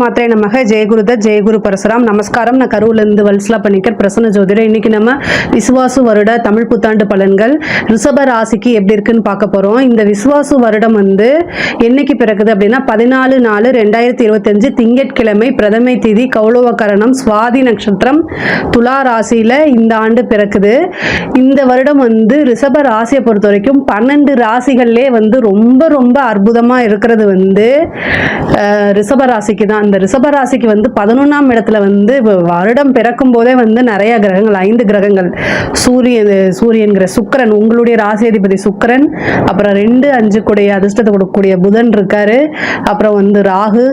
மாத்திரை நமக. ஜெயகுருத ஜெயகுரு பரசுராம். நமஸ்காரம். நான் கரூர்லேருந்து வல்சலா பண்ணிக்கர் பிரசன்ன ஜோதிடர். இன்னைக்கு நம்ம விசுவாசு வருட தமிழ் புத்தாண்டு பலன்கள். ரிஷப ராசிக்கு எப்படி இருக்குன்னு பார்க்க போகிறோம் இந்த விசுவாசு வருடம் வந்து என்னைக்கு பிறக்குது அப்படின்னா பதினாலு நாலு ரெண்டாயிரத்தி இருபத்தஞ்சு திங்கட்கிழமை பிரதமை திதி கௌளவ கரணம் சுவாதி நட்சத்திரம் துலா ராசியில் இந்த ஆண்டு பிறக்குது. இந்த வருடம் வந்து ரிஷப ராசியை பொறுத்த வரைக்கும் பன்னெண்டு ராசிகள்லே வந்து ரொம்ப ரொம்ப அற்புதமாக இருக்கிறது வந்து அஹ், ரிஷப ராசிக்கு தான். இந்த ரிஷபராசிக்கு வந்து பதினொன்றாம் இடத்துல வந்து வருடம் பிறக்கும் போதே வந்து நிறைய கிரகங்கள் ஐந்து கிரகங்கள். சூரியன் சூரியன்கிற சுக்கிரன் உங்களுடைய ராசி அதிபதி சுக்கிரன் அப்புறம் ரெண்டு அஞ்சு கூடிய அதிர்ஷ்டத்தை கொடுக்கக்கூடிய புதன் இருக்காரு. அப்புறம் வந்து ராகு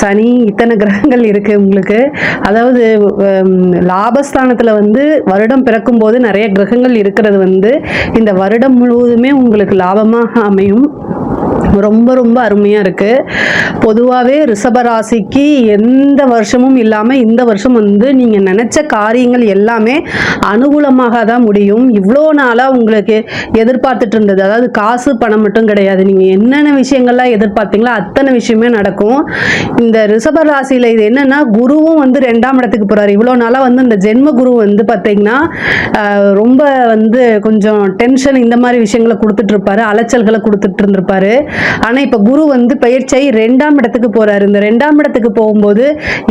சனி இத்தனை கிரகங்கள் இருக்கு உங்களுக்கு. அதாவது லாபஸ்தானத்தில் லாபஸ்தானத்துல வந்து வருடம் பிறக்கும் போது நிறைய கிரகங்கள் இருக்கிறது வந்து இந்த வருடம் முழுவதுமே உங்களுக்கு லாபமாக அமையும். ரொம்ப ரொம்ப அருமையாக இருக்குது பொதுவாகவே ரிஷபராசிக்கு எந்த வருஷமும் இல்லாமல் இந்த வருஷம் வந்து நீங்கள் நினச்ச காரியங்கள் எல்லாமே அனுகூலமாக தான் முடியும். இவ்வளோ நாளாக உங்களுக்கு எதிர்பார்த்துட்டு இருந்தது. அதாவது காசு பணம் மட்டும் கிடையாது. நீங்கள் என்னென்ன விஷயங்கள்லாம் எதிர்பார்த்தீங்களோ அத்தனை விஷயமே நடக்கும். இந்த ரிஷபராசியில் இது என்னென்னா குருவும் வந்து ரெண்டாம் இடத்துக்கு போகிறார் இவ்வளோ நாளாக வந்து இந்த ஜென்ம குரு வந்து பார்த்தீங்கன்னா ரொம்ப வந்து கொஞ்சம் டென்ஷன் இந்த மாதிரி விஷயங்களை கொடுத்துட்ருப்பாரு அலைச்சல்களை கொடுத்துட்டு இருந்திருப்பாரு. ஆனால் இப்போ குரு வந்து பயிற்சியாகி ரெண்டாம் இடத்துக்கு போகிறாரு இந்த ரெண்டாம் இடத்துக்கு போகும்போது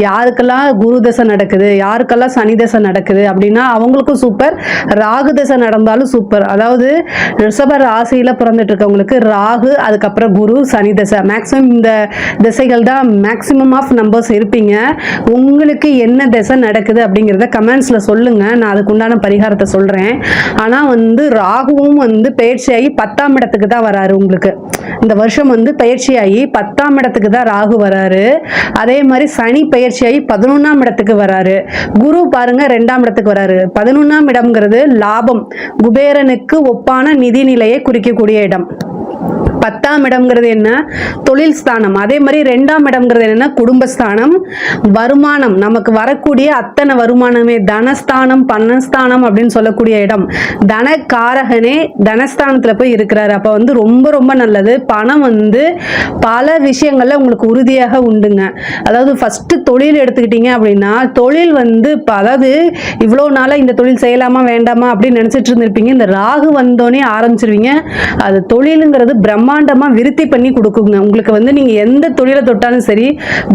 யாருக்கெல்லாம் குரு தசை நடக்குது யாருக்கெல்லாம் சனி தசை நடக்குது அப்படின்னா அவங்களுக்கும் சூப்பர் ராகு தசை நடந்தாலும் சூப்பர் அதாவது ரிஷப ராசியில் பிறந்துட்டு இருக்கவங்களுக்கு ராகு அதுக்கப்புறம் குரு சனி தசை. மேக்ஸிமம் இந்த திசைகள் தான் மேக்ஸிமம் ஆஃப் நம்பர்ஸ் இருப்பீங்க. உங்களுக்கு என்ன திசை நடக்குது அப்படிங்கிறத கமெண்ட்ஸில் சொல்லுங்கள் நான் அதுக்கு உண்டான பரிகாரத்தை சொல்கிறேன் ஆனால் வந்து ராகுவும் வந்து பயிற்சியாகி பத்தாம் இடத்துக்கு தான் வராரு உங்களுக்கு. இந்த வருஷம் வந்து பயிற்சியாகி பத்தாம் இடத்துக்கு தான் ராகு வராரு. அதே மாதிரி சனி பயிற்சியாகி பதினொன்றாம் இடத்துக்கு வராரு. குரு பாருங்க ரெண்டாம் இடத்துக்கு வராரு. பதினொன்றாம் இடம்ங்கிறது லாபம். குபேரனுக்கு ஒப்பான நிதி நிலையை குறிக்கக்கூடிய இடம். பத்தாம் இடம்ங்கிறது என்ன? தொழில் ஸ்தானம். அதே மாதிரி ரெண்டாம் இடம்ங்கிறது என்னன்னா குடும்பஸ்தானம். வருமானம். நமக்கு வரக்கூடிய அத்தனை வருமானமே தனஸ்தானம் பன்னஸ்தானம் அப்படின்னு சொல்லக்கூடிய இடம். தனக்காரகனே தனஸ்தானத்தில் போய் இருக்கிறாரு. அப்போ வந்து ரொம்ப ரொம்ப நல்லது. பணம் வந்து பல விஷயங்கள்ல உங்களுக்கு உறுதியாக உண்டுங்க. அதாவது ஃபஸ்ட்டு தொழில் எடுத்துக்கிட்டீங்க அப்படின்னா தொழில் வந்து இப்ப அதாவது இவ்வளோ நாளாக இந்த தொழில் செய்யலாமா வேண்டாமா அப்படின்னு நினச்சிட்டு இருந்திருப்பீங்க. இந்த ராகு வந்தோடனே ஆரம்பிச்சிருவீங்க. அது தொழிலுங்கிறது பிரம்மாண்டமாக விருத்தி பண்ணி கொடுக்குங்க. உங்களுக்கு வந்து நீங்கள் எந்த தொழிலை தொட்டாலும் சரி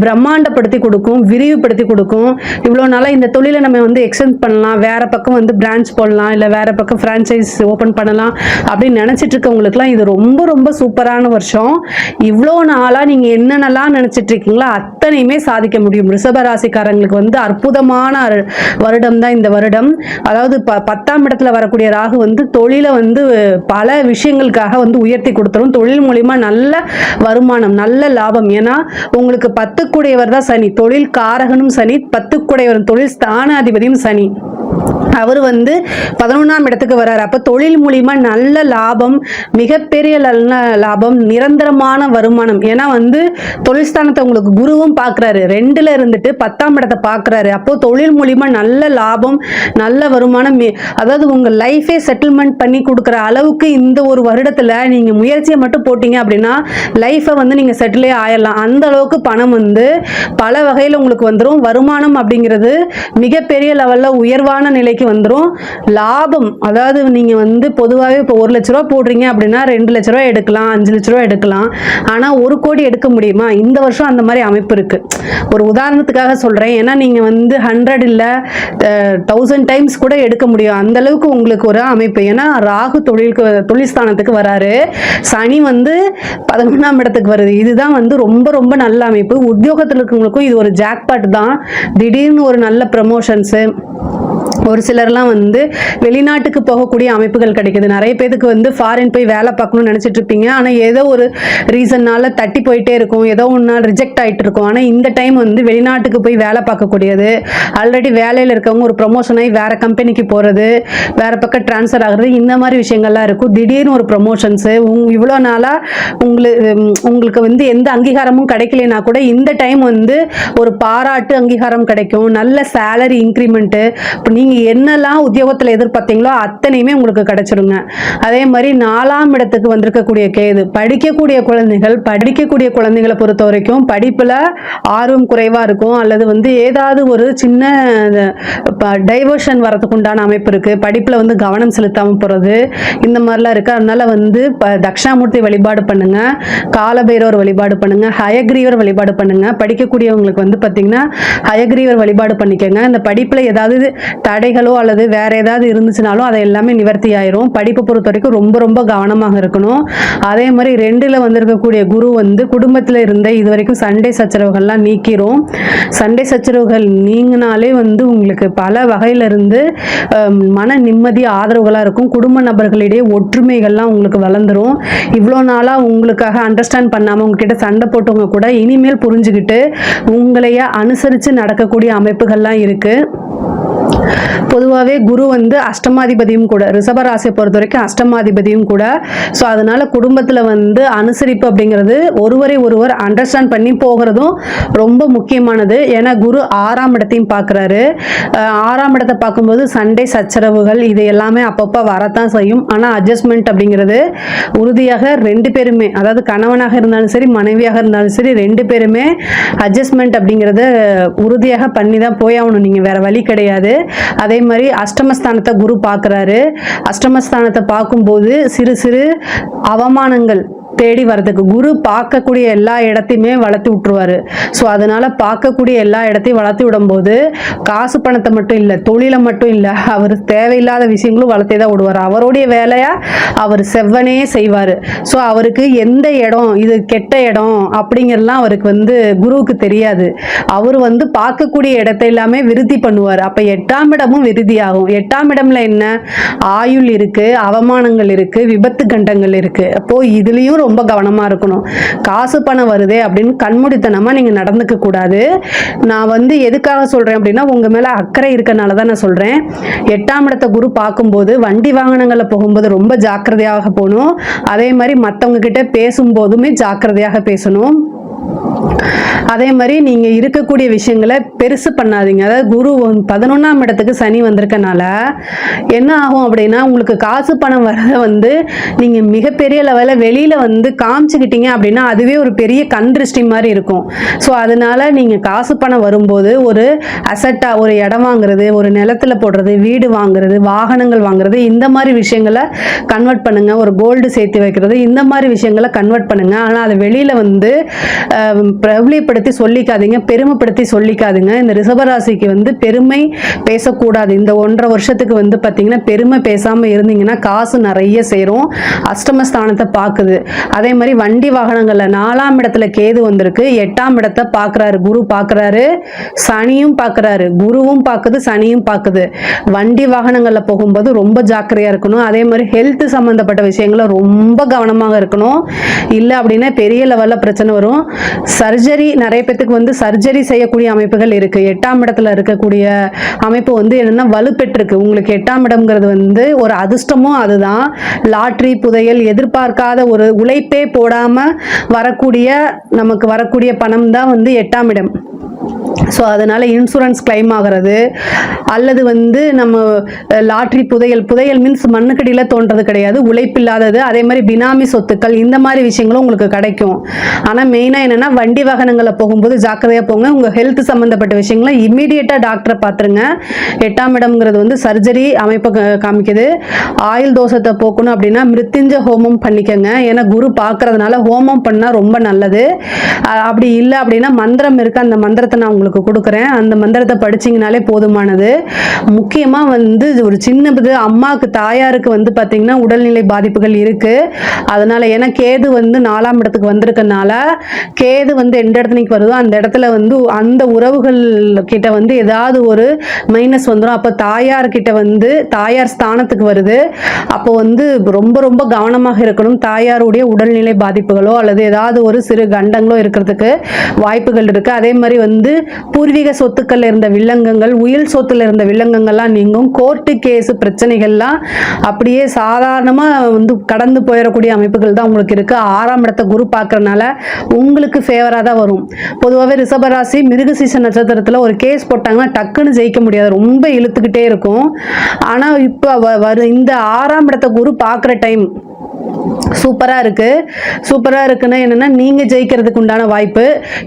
பிரம்மாண்டப்படுத்தி கொடுக்கும் விரிவுபடுத்தி கொடுக்கும். இவ்வளோ நாளாக இந்த தொழிலை நம்ம வந்து எக்ஸ்டெண்ட் பண்ணலாம். வேற பக்கம் வந்து பிரான்ச் போடலாம். இல்லை வேற பக்கம் ஃப்ரான்ச்சைஸ் ஓப்பன் பண்ணலாம். அப்படின்னு நினச்சிட்டு இருக்கவங்களுக்குலாம் இது ரொம்ப ரொம்ப சூப்பரான வருஷம். இவ்வளோ நாளாக நீங்கள் என்னென்னலாம் நினச்சிட்டு இருக்கீங்களோ அத்தனையுமே சாதிக்க முடியும். ரிஷபராசிக்காரங்களுக்கு வந்து அற்புதமான வருடம் தான் இந்த வருடம். அதாவது ப பத்தாம் இடத்துல வரக்கூடிய ராகு வந்து தொழிலை வந்து பல விஷயங்களுக்காக வந்து உயர்த்தி கொடுத்துரும். தொழில் தொழில் மூலிமா நல்ல வருமானம் நல்ல லாபம். ஏன்னா உங்களுக்கு பத்துக்குடையவர் தான் சனி. தொழில் காரகனும் சனி பத்துக்குடையவர் தொழில் ஸ்தானாதிபதியும் சனி. அவர் வந்து பதினொன்றாம் இடத்துக்கு வர்றாரு. அப்போ தொழில் மூலிமா நல்ல லாபம் மிகப்பெரிய நல்ல லாபம் நிரந்தரமான வருமானம். ஏன்னா வந்து தொழில் ஸ்தானத்தை உங்களுக்கு குருவும் பார்க்குறாரு ரெண்டுல இருந்துட்டு பத்தாம் இடத்தை பார்க்குறாரு அப்போ தொழில் மூலிமா நல்ல லாபம் நல்ல வருமானம் அதாவது உங்கள் லைஃபே செட்டில்மெண்ட் பண்ணி கொடுக்குற அளவுக்கு இந்த ஒரு வருடத்தில் நீங்கள் முயற்சியை மட்டும் போட்டீங்க அப்படின்னா லைஃப்பை வந்து நீங்கள் செட்டிலே ஆயிடலாம் அந்த அளவுக்கு பணம் வந்து பல வகையில் உங்களுக்கு வந்துடும் வருமானம் அப்படிங்கிறது மிகப்பெரிய லெவலில் உயர்வான நிலைக்கு வந்துடும் லாபம் அதாவது நீங்கள் வந்து பொதுவாகவே இப்போ ஒரு லட்ச ரூபா போடுறீங்க அப்படின்னா ரெண்டு லட்ச ரூபா எடுக்கலாம் அஞ்சு லட்ச ரூபா எடுக்கலாம். ஆனால் ஒரு கோடி எடுக்க முடியுமா? இந்த வருஷம் அந்த மாதிரி அமைப்பு இருக்குது ஒரு உதாரணத்துக்காக சொல்கிறேன் ஏன்னா நீங்கள் வந்து ஹண்ட்ரட் இல்லை தௌசண்ட் டைம்ஸ் கூட எடுக்க முடியும். அந்த அளவுக்கு உங்களுக்கு ஒரு அமைப்பு. ஏன்னா ராகு தொழிலுக்கு தொழில் ஸ்தானத்துக்கு வராரு. சனி வந்து பதினொன்றாம் இடத்துக்கு வருது. இதுதான் வந்து ரொம்ப ரொம்ப நல்ல அமைப்பு. உத்தியோகத்தில் இருக்கவங்களுக்கும் இது ஒரு ஜாக்பாட் தான். திடீர்னு ஒரு நல்ல ப்ரமோஷன்ஸு ஒரு சிலர்லாம் வந்து வெளிநாட்டுக்கு போகக்கூடிய அமைப்புகள் கிடைக்குது. நிறைய பேருக்கு வந்து ஃபாரின் போய் வேலை பார்க்கணும்னு நினச்சிட்டு இருப்பீங்க. ஆனால் ஏதோ ஒரு ரீசன்னால தட்டி போயிட்டே இருக்கும். ஏதோ ஒரு நாள் ரிஜெக்ட் ஆகிட்டு இருக்கும். ஆனால் இந்த டைம் வந்து வெளிநாட்டுக்கு போய் வேலை பார்க்கக்கூடியது. ஆல்ரெடி வேலையில் இருக்கவங்க ஒரு ப்ரொமோஷன் ஆகி வேறு கம்பெனிக்கு போகிறது வேறு பக்கம் ட்ரான்ஸ்ஃபர் ஆகுறது இந்த மாதிரி விஷயங்கள்லாம் இருக்கும். திடீர்னு ஒரு ப்ரொமோஷன்ஸு இவ்வளோ நாளாக உங்களுக்கு உங்களுக்கு வந்து எந்த அங்கீகாரமும் கிடைக்கலனா கூட இந்த டைம் வந்து ஒரு பாராட்டு அங்கீகாரம் கிடைக்கும். நல்ல சேலரி இன்க்ரிமெண்ட்டு இப்போ நீங்கள் நீங்கள் என்னெல்லாம் உத்தியோகத்தில் எதிர்பார்த்தீங்களோ அத்தனையுமே உங்களுக்கு கிடைச்சிருங்க. அதே மாதிரி நாலாம் இடத்துக்கு வந்திருக்கக்கூடிய கேது படிக்கக்கூடிய குழந்தைகள் படிக்கக்கூடிய குழந்தைகளை பொறுத்த வரைக்கும் படிப்பில் ஆர்வம் குறைவாக இருக்கும். அல்லது வந்து ஏதாவது ஒரு சின்ன டைவர்ஷன் வரதுக்கு உண்டான அமைப்பு இருக்குது படிப்பில் வந்து கவனம் செலுத்தாமல் போகிறது இந்த மாதிரிலாம் இருக்குது அதனால வந்து இப்போ தக்ஷாமூர்த்தி வழிபாடு பண்ணுங்க. காலபைரவர் வழிபாடு பண்ணுங்க. ஹயக்ரீவர் வழிபாடு பண்ணுங்க. படிக்கக்கூடியவங்களுக்கு வந்து பார்த்தீங்கன்னா ஹயக்ரீவர் வழிபாடு பண்ணிக்கோங்க. இந்த படிப்பில் ஏதாவது தடைகளோ அல்லது வேற ஏதாவது இருந்துச்சுனாலும் அதை எல்லாமே நிவர்த்தி ஆயிரும். படிப்பை பொறுத்த வரைக்கும் ரொம்ப ரொம்ப கவனமாக இருக்கணும். அதே மாதிரி ரெண்டில் வந்திருக்கக்கூடிய குரு வந்து குடும்பத்தில் இருந்த இது வரைக்கும் சண்டை சச்சரவுகள்லாம் நீக்கிரும். சண்டை சச்சரவுகள் நீங்கினாலே வந்து உங்களுக்கு பல வகையில இருந்து மன நிம்மதி ஆதரவுகளாக இருக்கும். குடும்ப நபர்களிடையே ஒற்றுமைகள்லாம் உங்களுக்கு வளர்ந்துரும். இவ்வளோ நாளாக உங்களுக்காக அண்டர்ஸ்டாண்ட் பண்ணாமல் உங்ககிட்ட சண்டை போட்டவங்க கூட இனிமேல் புரிஞ்சுக்கிட்டு உங்களைய அனுசரித்து நடக்கக்கூடிய அமைப்புகள்லாம் இருக்குது பொதுவாகவே குரு வந்து அஷ்டமாதிபதியும் கூட ரிஷபராசியை பொறுத்த வரைக்கும் அஷ்டமாதிபதியும் கூட. ஸோ அதனால குடும்பத்தில் வந்து அனுசரிப்பு அப்படிங்கிறது ஒருவரை ஒருவர் அண்டர்ஸ்டாண்ட் பண்ணி போகிறதும் ரொம்ப முக்கியமானது. ஏன்னா குரு ஆறாம் இடத்தையும் பார்க்குறாரு. ஆறாம் இடத்தை பார்க்கும்போது சண்டை சச்சரவுகள் இது எல்லாமே அப்பப்போ வரத்தான் செய்யும். ஆனால் அட்ஜஸ்ட்மெண்ட் அப்படிங்கிறது உறுதியாக ரெண்டு பேருமே அதாவது கணவனாக இருந்தாலும் சரி மனைவியாக இருந்தாலும் சரி ரெண்டு பேருமே அட்ஜஸ்ட்மெண்ட் அப்படிங்கிறத உறுதியாக பண்ணி தான் போய் ஆகணும் நீங்கள் வேறு வழி கிடையாது. அதே மாதிரி அஷ்டமஸ்தானத்தை குரு பார்க்குறாரு. அஷ்டமஸ்தானத்தை பார்க்கும்போது சிறு சிறு அவமானங்கள் தேடி வர்றதுக்கு. குரு பார்க்கக்கூடிய எல்லா இடத்தையுமே வளர்த்து விட்டுருவாரு. ஸோ அதனால பார்க்கக்கூடிய எல்லா இடத்தையும் வளர்த்து விடும்போது காசு பணத்தை மட்டும் இல்லை தொழிலை மட்டும் இல்லை அவர் தேவையில்லாத விஷயங்களும் வளர்த்தே தான் விடுவார் அவருடைய வேலையா அவர் செவ்வனே செய்வார். ஸோ அவருக்கு எந்த இடம் இது கெட்ட இடம் அப்படிங்கிறதுலாம் அவருக்கு வந்து குருவுக்கு தெரியாது. அவர் வந்து பார்க்கக்கூடிய இடத்தை எல்லாமே விருத்தி பண்ணுவார். அப்போ எட்டாம் இடமும் விருதி ஆகும் எட்டாம் இடம்ல என்ன? ஆயுள் இருக்கு அவமானங்கள் இருக்கு விபத்து கண்டங்கள் இருக்கு. அப்போ இதுலயும் ரொம்ப கவனமாக இருக்கணும். காசு பணம் வருதே அப்படின்னு கண்மூடித்தனமாக நீங்கள் நடந்துக்க கூடாது. நான் வந்து எதுக்காக சொல்கிறேன் அப்படின்னா உங்கள் மேலே அக்கறை இருக்கனால தான் நான் சொல்கிறேன் எட்டாம் இடத்தை குரு பார்க்கும்போது வண்டி வாகனங்களில் போகும்போது ரொம்ப ஜாக்கிரதையாக போகணும். அதே மாதிரி மற்றவங்க கிட்ட பேசும்போதுமே ஜாக்கிரதையாக பேசணும். அதே மாதிரி நீங்கள் இருக்கக்கூடிய விஷயங்களை பெருசு பண்ணாதீங்க. அதாவது குரு பதினொன்றாம் இடத்துக்கு சனி வந்திருக்கனால என்ன ஆகும் அப்படின்னா உங்களுக்கு காசு பணம் வர்றத வந்து நீங்கள் மிகப்பெரிய லெவலில் வெளியில் வந்து காமிச்சுக்கிட்டீங்க அப்படின்னா அதுவே ஒரு பெரிய கண் திருஷ்டி மாதிரி இருக்கும். ஸோ அதனால நீங்கள் காசு பணம் வரும்போது ஒரு அசட்டாக ஒரு இடம் வாங்குறது ஒரு நிலத்துல போடுறது வீடு வாங்குறது வாகனங்கள் வாங்குறது இந்த மாதிரி விஷயங்களை கன்வெர்ட் பண்ணுங்க. ஒரு கோல்டு சேர்த்து வைக்கிறது இந்த மாதிரி விஷயங்களை கன்வெர்ட் பண்ணுங்க. ஆனால் அதை வெளியில வந்து பிரபலி பிரபலியப்படுத்தி சொல்லிக்காதீங்க பெருமைப்படுத்தி சொல்லிக்காதுங்க. இந்த ரிஷபராசிக்கு வந்து பெருமை பேசக்கூடாது. இந்த ஒன்றரை வருஷத்துக்கு வந்து பார்த்தீங்கன்னா பெருமை பேசாமல் இருந்தீங்கன்னா காசு நிறைய சேரும். அஷ்டமஸ்தானத்தை பார்க்குது அதே மாதிரி வண்டி வாகனங்களில் நாலாம் இடத்துல கேது வந்திருக்கு. எட்டாம் இடத்தை பார்க்குறாரு குரு பார்க்குறாரு சனியும் பார்க்குறாரு குருவும் பார்க்குது சனியும் பார்க்குது வண்டி வாகனங்களில் போகும்போது ரொம்ப ஜாக்கிரதையாக இருக்கணும். அதே மாதிரி ஹெல்த் சம்மந்தப்பட்ட விஷயங்கள ரொம்ப கவனமாக இருக்கணும். இல்லை அப்படின்னா பெரிய லெவலில் பிரச்சனை வரும். சர்ஜரி நிறைய பேத்துக்கு வந்து சர்ஜரி செய்யக்கூடிய அமைப்புகள் இருக்கு. எட்டாம் இடத்துல இருக்கக்கூடிய அமைப்பு வந்து என்னன்னா வலுப்பெற்றிருக்கு. உங்களுக்கு எட்டாம் இடம்ங்கிறது வந்து ஒரு அதிர்ஷ்டமும் அதுதான். லாட்ரி புதையல் எதிர்பார்க்காத ஒரு உழைப்பே போடாம வரக்கூடிய நமக்கு வரக்கூடிய பணம் தான் வந்து எட்டாம் இடம். ஸோ அதனால் இன்சூரன்ஸ் கிளைம் ஆகிறது. அல்லது வந்து நம்ம லாட்ரி புதையல் புதையல் மீன்ஸ் மண்ணுக்கடியில் தோன்றது கிடையாது உழைப்பில்லாதது. அதே மாதிரி பினாமி சொத்துக்கள் இந்த மாதிரி விஷயங்களும் உங்களுக்கு கிடைக்கும். ஆனால் மெயினாக என்னென்னா வண்டி வாகனங்களில் போகும்போது ஜாக்கிரதையாக போங்க. உங்கள் ஹெல்த் சம்மந்தப்பட்ட விஷயங்களை இம்மீடியட்டாக டாக்டரை பார்த்துருங்க. எட்டாம் இடம்ங்கிறது வந்து சர்ஜரி அமைப்பை கா- காமிக்குது. ஆயுள் தோஷத்தை போக்கணும் அப்படின்னா மிருத்திஞ்ச ஹோமம் பண்ணிக்கோங்க. ஏன்னா குரு பார்க்கறதுனால ஹோமம் பண்ணால் ரொம்ப நல்லது. அப்படி இல்லை அப்படின்னா மந்திரம் இருக்குது அந்த மந்திரத்தை நான் உங்களுக்கு கொடுக்குறேன். அந்த மந்திரத்தை படிச்சிங்கனாலே போதுமானது. முக்கியமாக வந்து ஒரு சின்ன இது அம்மாவுக்கு தாயாருக்கு வந்து பார்த்தீங்கன்னா உடல்நிலை பாதிப்புகள் இருக்குது அதனால் ஏன்னா கேது வந்து நாலாம் இடத்துக்கு வந்திருக்கனால கேது வந்து எந்த இடத்துக்கு வருதோ அந்த இடத்துல வந்து அந்த உறவுகள் கிட்ட வந்து ஏதாவது ஒரு மைனஸ் வந்துடும் அப்போ தாயார் கிட்ட வந்து தாயார் ஸ்தானத்துக்கு வருது. அப்போ வந்து ரொம்ப ரொம்ப கவனமாக இருக்கணும். தாயாருடைய உடல்நிலை பாதிப்புகளோ அல்லது ஏதாவது ஒரு சிறு கண்டங்களோ இருக்கிறதுக்கு வாய்ப்புகள் இருக்குது அதே மாதிரி வந்து பூர்வீக சொத்துக்கள் இருந்த வில்லங்கங்கள் உயில் சொத்துல இருந்த வில்லங்கங்கள்லாம் நீங்கும். கோர்ட்டு கேஸ் பிரச்சனைகள்லாம் அப்படியே சாதாரணமாக வந்து கடந்து போயிடக்கூடிய அமைப்புகள் தான் உங்களுக்கு இருக்குது ஆறாம் இடத்த குரு பார்க்கறனால உங்களுக்கு ஃபேவராக தான் வரும். பொதுவாகவே ரிஷபராசி மிருகசீச நட்சத்திரத்தில் ஒரு கேஸ் போட்டாங்கன்னா டக்குன்னு ஜெயிக்க முடியாது. ரொம்ப இழுத்துக்கிட்டே இருக்கும். ஆனால் இப்போ வரு இந்த ஆறாம் இடத்த குரு பார்க்குற டைம் சூப்பராக இருக்குது சூப்பராக இருக்குன்னா என்னென்னா நீங்கள் ஜெயிக்கிறதுக்கு உண்டான வாய்ப்பு.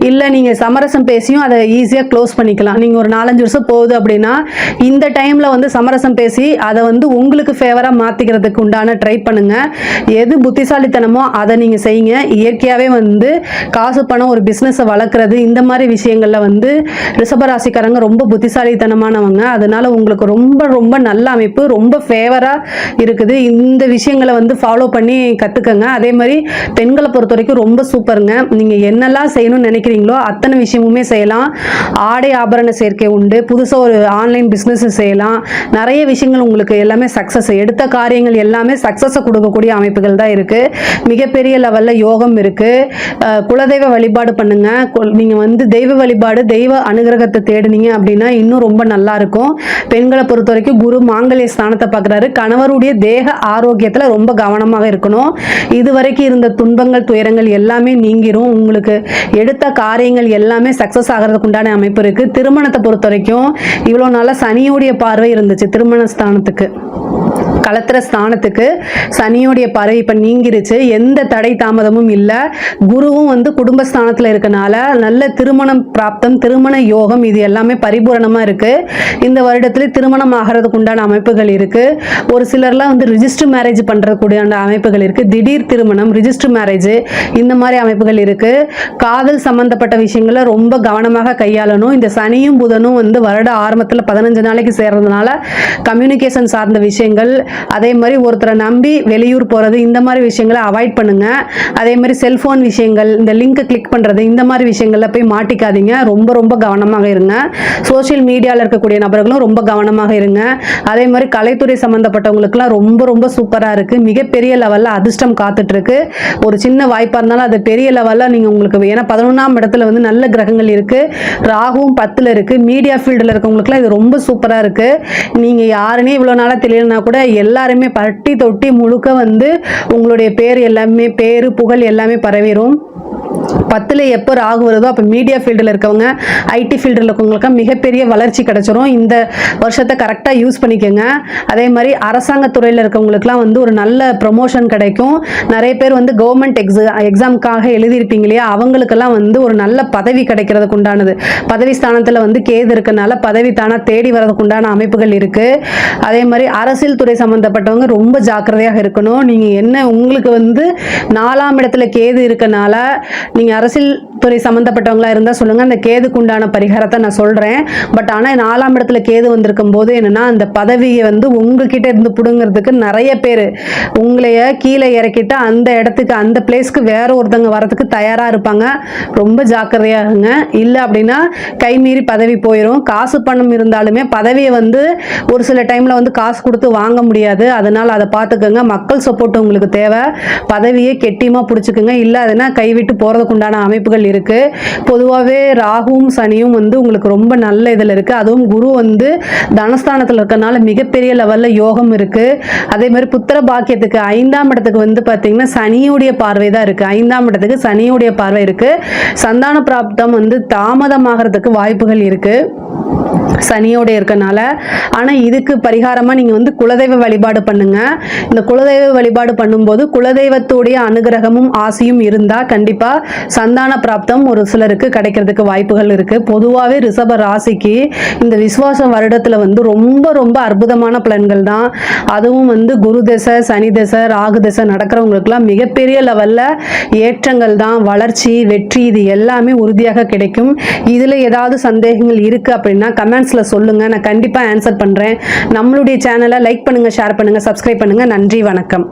இல்லை நீங்கள் சமரசம் பேசியும் அதை ஈஸியாக க்ளோஸ் பண்ணிக்கலாம். நீங்கள் ஒரு நாலஞ்சு வருஷம் போகுது அப்படின்னா இந்த டைமில் வந்து சமரசம் பேசி அதை வந்து உங்களுக்கு ஃபேவராக மாற்றிக்கிறதுக்கு உண்டான ட்ரை பண்ணுங்கள் எது புத்திசாலித்தனமோ அதை நீங்கள் செய்யுங்க. இயற்கையாகவே வந்து காசு பணம் ஒரு பிஸ்னஸை வளர்க்குறது இந்த மாதிரி விஷயங்களில் வந்து ரிஷபராசிக்காரங்க ரொம்ப புத்திசாலித்தனமானவங்க. அதனால் உங்களுக்கு ரொம்ப ரொம்ப நல்ல அமைப்பு ரொம்ப ஃபேவராக இருக்குது. இந்த விஷயங்களை வந்து ஃபாலோ பண்ணி கற்றுக்கங்க அதே மாதிரி பெண்களை பொறுத்த வரைக்கும் ரொம்ப சூப்பருங்க. நீங்கள் என்னெல்லாம் செய்யணும்னு நினைக்கிறீங்களோ அத்தனை விஷயமுமே செய்யலாம். ஆடை ஆபரண சேர்க்கை உண்டு. புதுசாக ஒரு ஆன்லைன் பிஸ்னஸ் செய்யலாம். நிறைய விஷயங்கள் உங்களுக்கு எல்லாமே சக்ஸஸ் எடுத்த காரியங்கள் எல்லாமே சக்ஸஸை கொடுக்கக்கூடிய அமைப்புகள் தான் இருக்குது மிகப்பெரிய லெவலில் யோகம் இருக்குது குலதெய்வ வழிபாடு பண்ணுங்கள் நீங்கள் வந்து தெய்வ வழிபாடு தெய்வ அனுகிரகத்தை தேடுனீங்க அப்படின்னா இன்னும் ரொம்ப நல்லா இருக்கும். பெண்களை பொறுத்த வரைக்கும் குரு மாங்கல்ய ஸ்தானத்தை பார்க்குறாரு. கணவருடைய தேக ஆரோக்கியத்தில் ரொம்ப கவனமாக இருக்கணும். இது இதுவரைக்கும் இருந்த துன்பங்கள் துயரங்கள் எல்லாமே நீங்கிரும். உங்களுக்கு எடுத்த காரியங்கள் எல்லாமே சக்ஸஸ் ஆகிறதுக்கு உண்டான அமைப்பு இருக்கு. திருமணத்தை பொறுத்த வரைக்கும் இவ்வளோ நாளாக சனியோடைய பார்வை இருந்துச்சு திருமண ஸ்தானத்துக்கு கலத்திர ஸ்தானத்துக்கு சனியோடைய பறவை இப்போ நீங்கிருச்சு. எந்த தடை தாமதமும் இல்லை. குருவும் வந்து குடும்பஸ்தானத்தில் இருக்கனால நல்ல திருமணம் பிராப்தம் திருமண யோகம் இது எல்லாமே பரிபூரணமாக இருக்குது இந்த வருடத்தில் திருமணம் ஆகிறதுக்கு உண்டான அமைப்புகள் இருக்குது ஒரு சிலர்லாம் வந்து ரிஜிஸ்டர் மேரேஜ் பண்ணுறதுக்கூடிய அமைப்புகள் இருக்குது திடீர் திருமணம் ரிஜிஸ்டர் மேரேஜ் இந்த மாதிரி அமைப்புகள் இருக்குது காதல் சம்பந்தப்பட்ட விஷயங்களை ரொம்ப கவனமாக கையாளணும். இந்த சனியும் புதனும் வந்து வருட ஆரம்பத்தில் பதினஞ்சு நாளைக்கு சேர்றதுனால கம்யூனிகேஷன் சார்ந்த விஷயங்கள் அதே மாதிரி ஒருத்தரை நம்பி வெளியூர் போகிறது இந்த மாதிரி விஷயங்களை அவாய்ட் பண்ணுங்கள் அதே மாதிரி செல்ஃபோன் விஷயங்கள் இந்த லிங்கை கிளிக் பண்ணுறது இந்த மாதிரி விஷயங்களில் போய் மாட்டிக்காதீங்க. ரொம்ப ரொம்ப கவனமாக இருங்க. சோஷியல் மீடியாவில் இருக்கக்கூடிய நபர்களும் ரொம்ப கவனமாக இருங்க. அதே மாதிரி கலைத்துறை சம்மந்தப்பட்டவங்களுக்குலாம் ரொம்ப ரொம்ப சூப்பராக இருக்குது மிகப்பெரிய லெவலில் அதிர்ஷ்டம் காத்துட்ருக்கு. ஒரு சின்ன வாய்ப்பாக இருந்தாலும் அது பெரிய லெவலில் நீங்கள் உங்களுக்கு ஏன்னா பதினொன்றாம் இடத்துல வந்து நல்ல கிரகங்கள் இருக்குது ராகுவும் பத்தில் இருக்குது மீடியா ஃபீல்டில் இருக்கவங்களுக்குலாம் இது ரொம்ப சூப்பராக இருக்குது நீங்கள் யாருன்னே இவ்வளோ நாளாக தெரியலனா கூட எல்லாருமே பட்டி தொட்டி முழுக்க வந்து உங்களுடைய பேர் எல்லாமே பேர் புகழ் எல்லாமே பரவிடும் பத்தில் எப்போ ராகு வருதோ அப்போ மீடியா ஃபீல்டில் இருக்கவங்க ஐடி ஃபீல்டில் இருக்கவங்களுக்கு மிகப்பெரிய வளர்ச்சி கிடைச்சிரும். இந்த வருஷத்தை கரெக்டாக யூஸ் பண்ணிக்கோங்க. அதே மாதிரி அரசாங்க துறையில் இருக்கவங்களுக்குலாம் வந்து ஒரு நல்ல ப்ரொமோஷன் கிடைக்கும். நிறைய பேர் வந்து கவர்மெண்ட் எக்ஸா எக்ஸாமுக்காக எழுதியிருப்பீங்க இல்லையா? அவங்களுக்கெல்லாம் வந்து ஒரு நல்ல பதவி கிடைக்கிறதுக்கு உண்டானது. பதவி ஸ்தானத்தில் வந்து கேது இருக்கனால பதவி தானாக தேடி வரதுக்கு உண்டான அமைப்புகள் இருக்குது அதே மாதிரி அரசியல் துறை சம்மந்தப்பட்டவங்க ரொம்ப ஜாக்கிரதையாக இருக்கணும். நீங்கள் என்ன உங்களுக்கு வந்து நாலாம் இடத்துல கேது இருக்கனால நீங்கள் அரசியல் துறை சம்மந்தப்பட்டவங்களாக இருந்தால் சொல்லுங்கள் அந்த கேதுக்கு உண்டான பரிகாரத்தை நான் சொல்கிறேன் பட் ஆனால் நாலாம் இடத்துல கேது வந்திருக்கும் போது என்னென்னா அந்த பதவியை வந்து உங்ககிட்ட இருந்து பிடுங்கிறதுக்கு நிறைய பேர் உங்களைய கீழே இறக்கிட்டு அந்த இடத்துக்கு அந்த பிளேஸ்க்கு வேற ஒருத்தங்க வரதுக்கு தயாராக இருப்பாங்க. ரொம்ப ஜாக்கிரதையாகுங்க இல்லை அப்படின்னா கைமீறி பதவி போயிடும் காசு பணம் இருந்தாலுமே பதவியை வந்து ஒரு சில டைமில் வந்து காசு கொடுத்து வாங்க முடியாது. அதனால் அதை பார்த்துக்கோங்க. மக்கள் சப்போர்ட் உங்களுக்கு தேவை. பதவியை கெட்டியமாக பிடிச்சிக்கோங்க. இல்லை அதுனா கைவிட்டு போகிறதுக்கு உண்டான அமைப்புகள் இருக்குது பொதுவாகவே ராகுவும் சனியும் வந்து உங்களுக்கு ரொம்ப நல்ல இதில் இருக்குது அதுவும் குரு வந்து தனஸ்தானத்தில் இருக்கறனால மிகப்பெரிய லெவலில் யோகம் இருக்குது அதே மாதிரி புத்திர பாக்கியத்துக்கு ஐந்தாம் இடத்துக்கு வந்து பார்த்தீங்கன்னா சனியுடைய பார்வை தான் இருக்குது ஐந்தாம் இடத்துக்கு சனியுடைய பார்வை இருக்குது சந்தான பிராப்தம் வந்து தாமதமாகறதுக்கு வாய்ப்புகள் இருக்குது சனியோட இருக்கனால. ஆனால் இதுக்கு பரிகாரமாக நீங்கள் வந்து குலதெய்வ வழிபாடு பண்ணுங்கள் இந்த குலதெய்வ வழிபாடு பண்ணும்போது குலதெய்வத்துடைய அனுகிரகமும் ஆசையும் இருந்தால் கண்டிப்பாக சந்தான பிராப்தம் ஒரு சிலருக்கு கிடைக்கிறதுக்கு வாய்ப்புகள் இருக்குது பொதுவாகவே ரிஷப ராசிக்கு இந்த விஸ்வாசம் வருடத்தில் வந்து ரொம்ப ரொம்ப அற்புதமான பலன்கள் தான். அதுவும் வந்து குரு தசை சனி தசை ராகு தசை நடக்கிறவங்களுக்குலாம் மிகப்பெரிய லெவலில் ஏற்றங்கள் தான். வளர்ச்சி வெற்றி இது எல்லாமே உறுதியாக கிடைக்கும். இதில் ஏதாவது சந்தேகங்கள் இருக்குது அப்படின்னா கமெண்ட் கமெண்ட்ஸில் சொல்லுங்கள் நான் கண்டிப்பாக ஆன்சர் பண்ணுறேன் நம்மளுடைய சேனலை லைக் பண்ணுங்கள் ஷேர் பண்ணுங்கள் சப்ஸ்கிரைப் பண்ணுங்கள் நன்றி வணக்கம்.